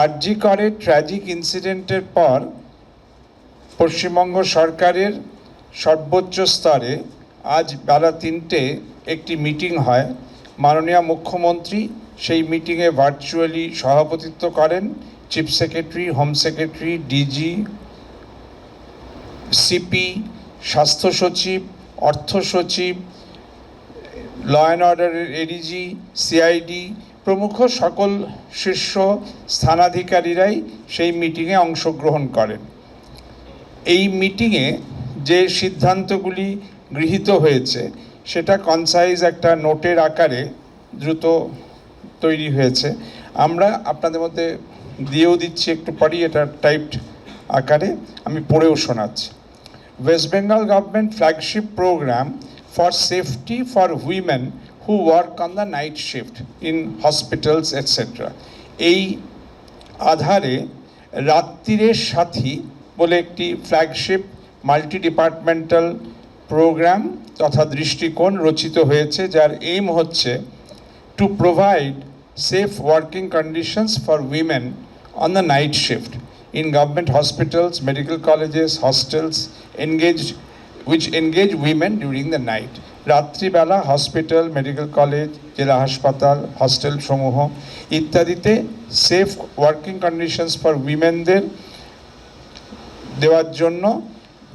আরজি করে ট্র্যাজিক ইনসিডেন্টের পর পশ্চিমবঙ্গ সরকারের সর্বোচ্চ স্তরে আজ বেলা তিনটে একটি মিটিং হয়। মাননীয় মুখ্যমন্ত্রী সেই মিটিংয়ে ভার্চুয়ালি সভাপতিত্ব করেন। Chief secretary home secretary DG CP স্বাস্থ্য সচিব অর্থ সচিব ল অ্যান্ড অর্ডারের এডিজি সিআইডি প্রমুখ সকল শীর্ষ স্থানাধিকারীরাই সেই মিটিংয়ে অংশগ্রহণ করেন। এই মিটিংয়ে যে সিদ্ধান্তগুলি গৃহীত হয়েছে, সেটা কনসাইজ একটা নোটের আকারে দ্রুত তৈরি হয়েছে। আমরা আপনাদের মধ্যে দিয়েও দিচ্ছি একটু পরই এটা টাইপড আকারে, আমি পড়েও শোনাচ্ছি। West Bengal government flagship programme for safety for women who work on the night shift in hospitals etc. এই আধারে রাত্রিরের সাথী বলে একটি ফ্ল্যাগশিপ মাল্টি ডিপার্টমেন্টাল প্রোগ্রাম তথা দৃষ্টিকোণ রচিত হয়েছে যার এইম হচ্ছে to provide safe working conditions for women on the night shift in government hospitals, medical colleges, hostels engaged which engage women during the night. রাত্রিবেলা হসপিটাল, মেডিকেল কলেজ, জেলা হাসপাতাল, hostel সমূহ ইত্যাদিতে সেফ ওয়ার্কিং কন্ডিশনস ফর উইমেনদের দেওয়ার জন্য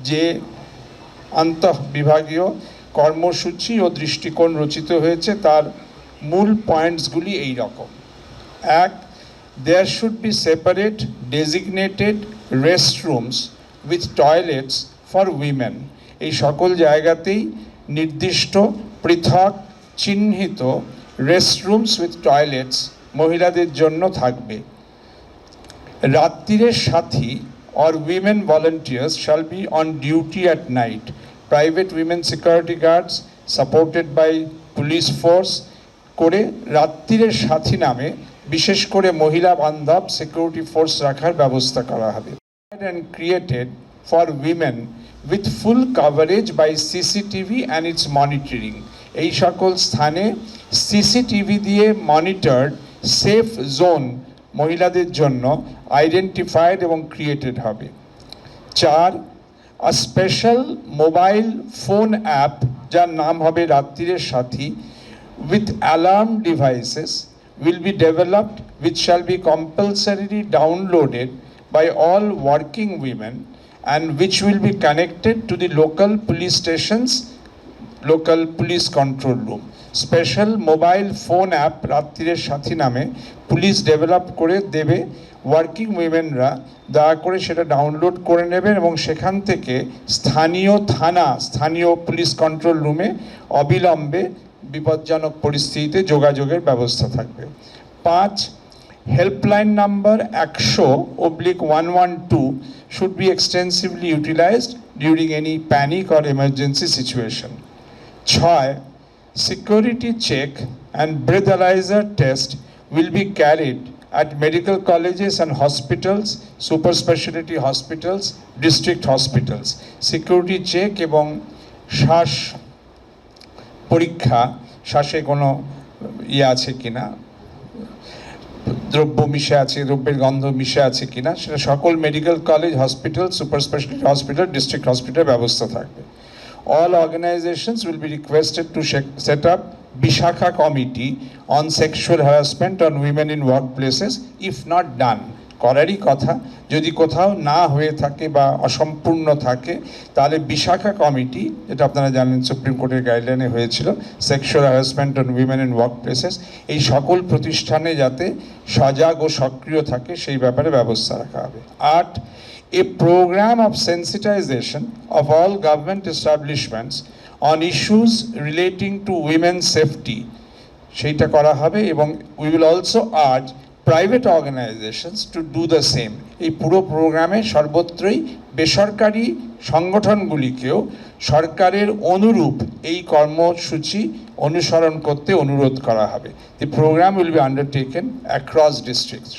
যে আন্তঃ বিভাগীয় কর্মসূচি ও দৃষ্টিকোণ রচিত হয়েছে, তার মূল পয়েন্টসগুলি এই রকম। এক there should be separate designated restrooms with toilets for women এই সকল জায়গাতেই নির্দিষ্ট, পৃথক, চিহ্নিত রেস্টরুমস উইথ টয়লেটস মহিলাদের জন্য থাকবে। রাত্রিরের Sathi or women volunteers shall be on duty at night private women security guards supported by police force করে রাত্রিরের সাথী নামে বিশেষ করে মহিলা বান্ধব সিকিউরিটি ফোর্স রাখার ব্যবস্থা করা হবে। Created for women with full coverage by CCTV and its monitoring. এই সকল স্থানে সিসিটিভি দিয়ে মনিটরড সেফ জোন মহিলাদের জন্য আইডেন্টিফাইড এবং ক্রিয়েটেড হবে চার স্পেশাল মোবাইল ফোন অ্যাপ যার নাম হবে রাত্রিরের Sathi with alarm devices will be developed which shall be compulsorily downloaded by all working women and which will be connected to the local police stations local police control room special mobile phone app রাত্রিরের সাথী নামে police develop করে দেবে working উইমেনরা দয়া করে সেটা download করে নেবেন এবং সেখান থেকে স্থানীয় থানা, স্থানীয় পুলিশ কন্ট্রোল রুমে অবিলম্বে বিপজ্জনক পরিস্থিতিতে যোগাযোগের ব্যবস্থা থাকবে। পাঁচ হেল্পলাইন নাম্বার একশো, oblique one one two should be extensively utilised during any panic or emergency situation ছয় security check and breathalyzer test will be carried at medical colleges and hospitals, super specialty hospitals, district hospitals. Security check এবং শ্বাস পরীক্ষা শ্বাসে কোনো ইয়ে আছে কিনা দ্রব্য মিশে আছে, দ্রব্যের গন্ধ মিশে আছে কিনা, সেটা সকল medical college hospital super speciality hospital district hospital ব্যবস্থা থাকবে। All organisations will be requested to set up Vishakha committee on sexual harassment on women in work places if not done করারই কথা। যদি কোথাও না হয়ে থাকে বা অসম্পূর্ণ থাকে, তাহলে বিশাখা কমিটি, যেটা আপনারা জানেন সুপ্রিম কোর্টের গাইডলাইনে হয়েছিল sexual harassment on women in work places এই সকল প্রতিষ্ঠানে যাতে সজাগ ও সক্রিয় থাকে, সেই ব্যাপারে ব্যবস্থা রাখা হবে। আট, a programme of sensitisation of all government establishments on issues relating to women safety সেইটা করা হবে এবং we will also urge private organisations to do the same এই পুরো প্রোগ্রামে সর্বত্রই বেসরকারি সংগঠনগুলিকেও সরকারের অনুরূপ এই কর্মসূচি অনুসরণ করতে অনুরোধ করা হবে। The programme will be undertaken across district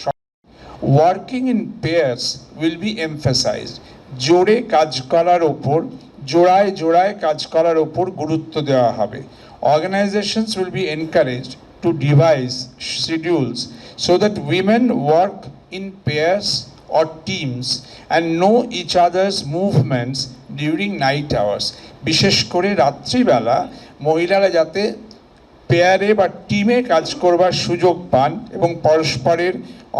working in pairs will be emphasised জোরে কাজ করার ওপর, জোড়ায় জোড়ায় কাজ করার ওপর গুরুত্ব দেওয়া হবে। Organisations will be encouraged to devise schedules so that women work in pairs or teams and know each other's movements during night hours. বিশেষ করে রাত্রিবেলা মহিলারা যাতে পেয়ারে বা টিমে কাজ করবার সুযোগ পান এবং পরস্পরের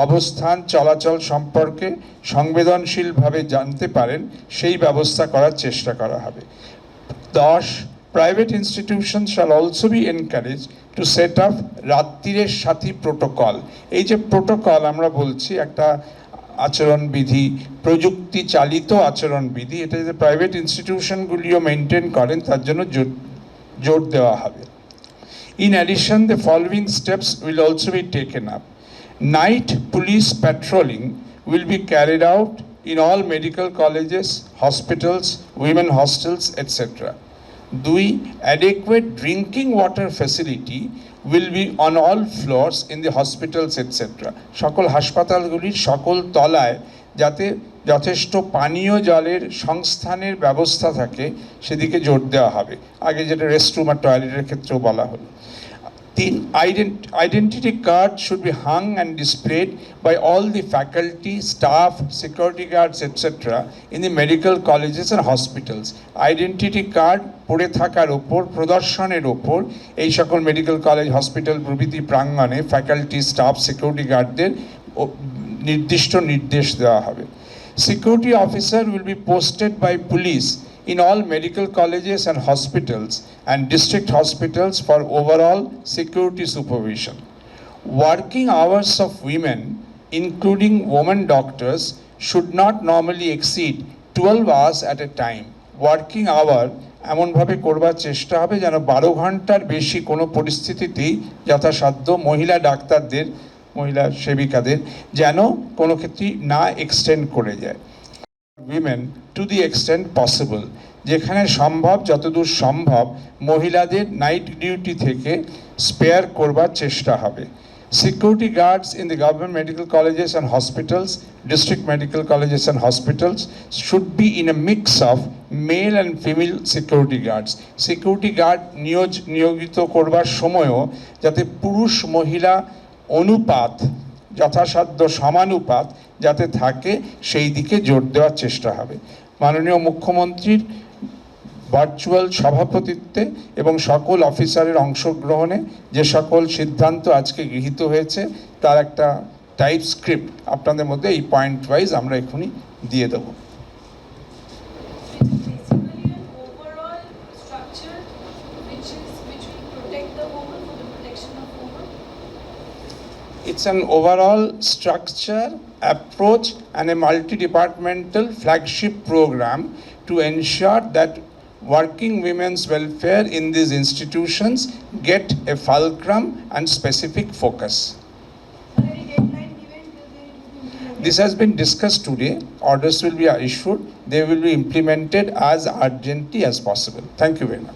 অবস্থান, চলাচল সম্পর্কে সংবেদনশীলভাবে জানতে পারেন, সেই ব্যবস্থা করার চেষ্টা করা হবে। দশ private institution shall also be encourage to set up রাত্রিরের Sathi protocol এই যে প্রোটোকল আমরা বলছি একটা আচরণবিধি প্রযুক্তি চালিত আচরণবিধি এটা যে প্রাইভেট ইনস্টিটিউশনগুলিও মেনটেন করেন তার জন্য জোর দেওয়া হবে In addition, the following steps will also be taken up. Night police patrolling will be carried out in all medical colleges, hospitals, women hostels, etc. Dui, adequate drinking water facility will be on all floors in the hospitals etcetera সকল হাসপাতালগুলির সকল তলায় যাতে যথেষ্ট পানীয় জলের সংস্থানের ব্যবস্থা থাকে সেদিকে জোর দেওয়া হবে। আগে যেটা রেস্টরুম আর টয়লেটের ক্ষেত্রেও বলা হলো। তিন identity card should be hung and displayed by all the faculty, staff, security guards, etc. in the medical colleges and hospitals. Identity card পড়ে থাকার ওপর প্রদর্শনের ওপর এই সকল মেডিকেল কলেজ হসপিটাল প্রভৃতি প্রাঙ্গণে ফ্যাকাল্টি স্টাফ সিকিউরিটি গার্ডদের নির্দিষ্ট নির্দেশ দেওয়া হবে Security officer will be posted by police in all medical colleges and hospitals and district hospitals for overall security supervision. Working hours of women, including women doctors, should not normally exceed 12 hours at a time. Working hour এমনভাবে করবার চেষ্টা হবে যেন বারো ঘণ্টার বেশি কোনো পরিস্থিতিতেই যথাসাধ্য মহিলা ডাক্তারদের মহিলা সেবিকাদের যেন কোনো ক্ষেত্রেই না এক্সটেন্ড করে যায় women to the extent possible যেখানে সম্ভব, যতদূর সম্ভব, মহিলাদের নাইট ডিউটি থেকে স্পেয়ার করবার চেষ্টা হবে। Security guards in the government medical colleges and hospitals district medical colleges and hospitals should be in a mix of male and female security guards security guard নিয়োজ, নিয়োজিত করবার সময়ও যাতে পুরুষ মহিলা অনুপাত যথাসাধ্য সমানুপাত যাতে থাকে, সেই দিকে জোর দেওয়ার চেষ্টা হবে। মাননীয় মুখ্যমন্ত্রীর ভার্চুয়াল সভাপতিত্বে এবং সকল অফিসারের অংশগ্রহণে যে সকল সিদ্ধান্ত আজকে গৃহীত হয়েছে, তার একটা টাইপ স্ক্রিপ্ট আপনাদের মধ্যে এই পয়েন্ট ওয়াইজ আমরা এখনই দিয়ে দেবো। It's an overall structure, approach, and a multi-departmental flagship program to ensure that working women's welfare in these institutions get a fulcrum and specific focus. This has been discussed today. Orders will be issued. They will be implemented as urgently as possible. Thank you very much.